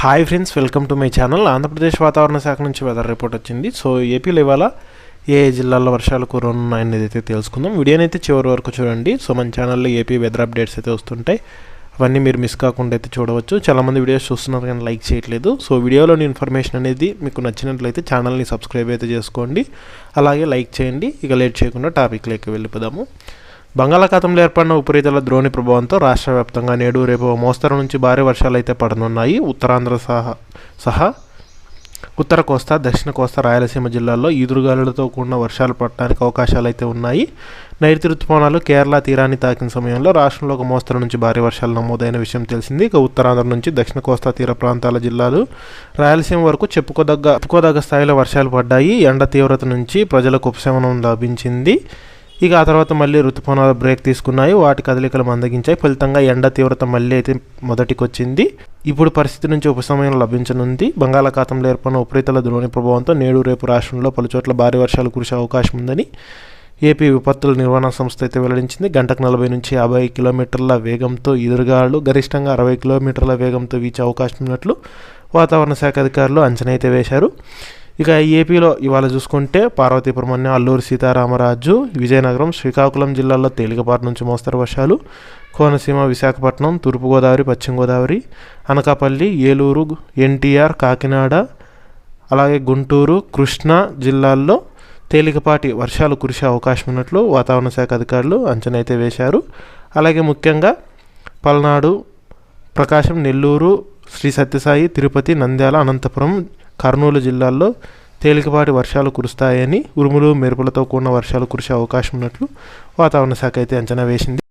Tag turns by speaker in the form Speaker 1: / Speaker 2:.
Speaker 1: Hi friends welcome to my channel Andhra Pradesh వాతావరణ శాఖ నుంచి వెదర్ రిపోర్ట్ వచ్చింది. సో ఏపీలో ఇవాళ ఏ జిల్లాల్లో వర్షాలు కురున్నాయని అయితే తెలుసుకుందాం. వీడియోని అయితే చివరి వరకు చూడండి. సో మన ఛానల్లో ఏపీ వెదర్ అప్డేట్స్ అయితే వస్తుంటాయి. అవన్నీ మీరు మిస్ కాకుండా అయితే చూడవచ్చు. చాలామంది వీడియోస్ చూస్తున్నారు కానీ లైక్ చేయట్లేదు. సో వీడియోలోని ఇన్ఫర్మేషన్ అనేది మీకు నచ్చినట్లయితే ఛానల్ని సబ్స్క్రైబ్ అయితే చేసుకోండి. అలాగే లైక్ చేయండి. ఇక లేట్ చేయకుండా టాపిక్లోకి వెళ్ళిపోదాము. బంగాళాఖాతంలో ఏర్పడిన ఉపరితల ద్రోణి ప్రభావంతో రాష్ట్ర వ్యాప్తంగా నేడు రేపు మోస్తరు నుంచి భారీ వర్షాలు అయితే పడనున్నాయి. ఉత్తరాంధ్ర సహా సహా ఉత్తర కోస్తా దక్షిణ కోస్తా రాయలసీమ జిల్లాల్లో ఈదురుగాలులతో కూడిన వర్షాలు పడటానికి అవకాశాలు అయితే ఉన్నాయి. నైరుతి ఋతుపవనాలు కేరళ తీరాన్ని తాకిన సమయంలో రాష్ట్రంలో ఒక మోస్తరు నుంచి భారీ వర్షాలు నమోదైన విషయం తెలిసింది. ఇక ఉత్తరాంధ్ర నుంచి దక్షిణ కోస్తా తీర ప్రాంతాల జిల్లాలు రాయలసీమ వరకు చెప్పుకోదగ్గ చెప్పుకోదగ్గ స్థాయిలో వర్షాలు పడ్డాయి. ఎండ తీవ్రత నుంచి ప్రజలకు ఉపశమనం లభించింది. ఇక ఆ తర్వాత మళ్ళీ ఋతుపవనాలు బ్రేక్ తీసుకున్నాయి. వాటి కదలికలు మందగించాయి. ఫలితంగా ఎండ తీవ్రత మళ్ళీ అయితే మొదటికి వచ్చింది ఇప్పుడు పరిస్థితి నుంచి ఉపశమనం లభించనుంది. బంగాళాఖాతంలో ఏర్పడిన ఉపరితల ద్రోణి ప్రభావంతో నేడు రేపు రాష్ట్రంలో పలుచోట్ల భారీ వర్షాలు కురిసే అవకాశం ఉందని ఏపీ విపత్తుల నిర్వహణ సంస్థ అయితే వెల్లడించింది. గంటకు నలభై నుంచి యాభై కిలోమీటర్ల వేగంతో ఎదురుగాలు గరిష్టంగా అరవై కిలోమీటర్ల వేగంతో వీచే అవకాశం ఉన్నట్లు వాతావరణ శాఖ అధికారులు అంచనా అయితే వేశారు. ఇక ఏపీలో ఇవాళ చూసుకుంటే పార్వతీపురం అనే అల్లూరు సీతారామరాజు విజయనగరం శ్రీకాకుళం జిల్లాల్లో తేలికపాటి నుంచి మోస్తరు వర్షాలు. కోనసీమ విశాఖపట్నం తూర్పుగోదావరి పశ్చిమ గోదావరి అనకాపల్లి ఏలూరు ఎన్టీఆర్ కాకినాడ అలాగే గుంటూరు కృష్ణా జిల్లాల్లో తేలికపాటి వర్షాలు కురిసే అవకాశం ఉన్నట్లు వాతావరణ శాఖ అధికారులు అంచనా అయితే వేశారు. అలాగే ముఖ్యంగా పల్నాడు ప్రకాశం నెల్లూరు శ్రీ సత్యసాయి తిరుపతి నంద్యాల అనంతపురం కర్నూలు జిల్లాల్లో తేలికపాటి వర్షాలు కురుస్తాయని ఉరుములు మెరుపులతో కూడిన వర్షాలు కురిసే అవకాశం ఉన్నట్లు వాతావరణ శాఖ అయితే అంచనా వేసింది.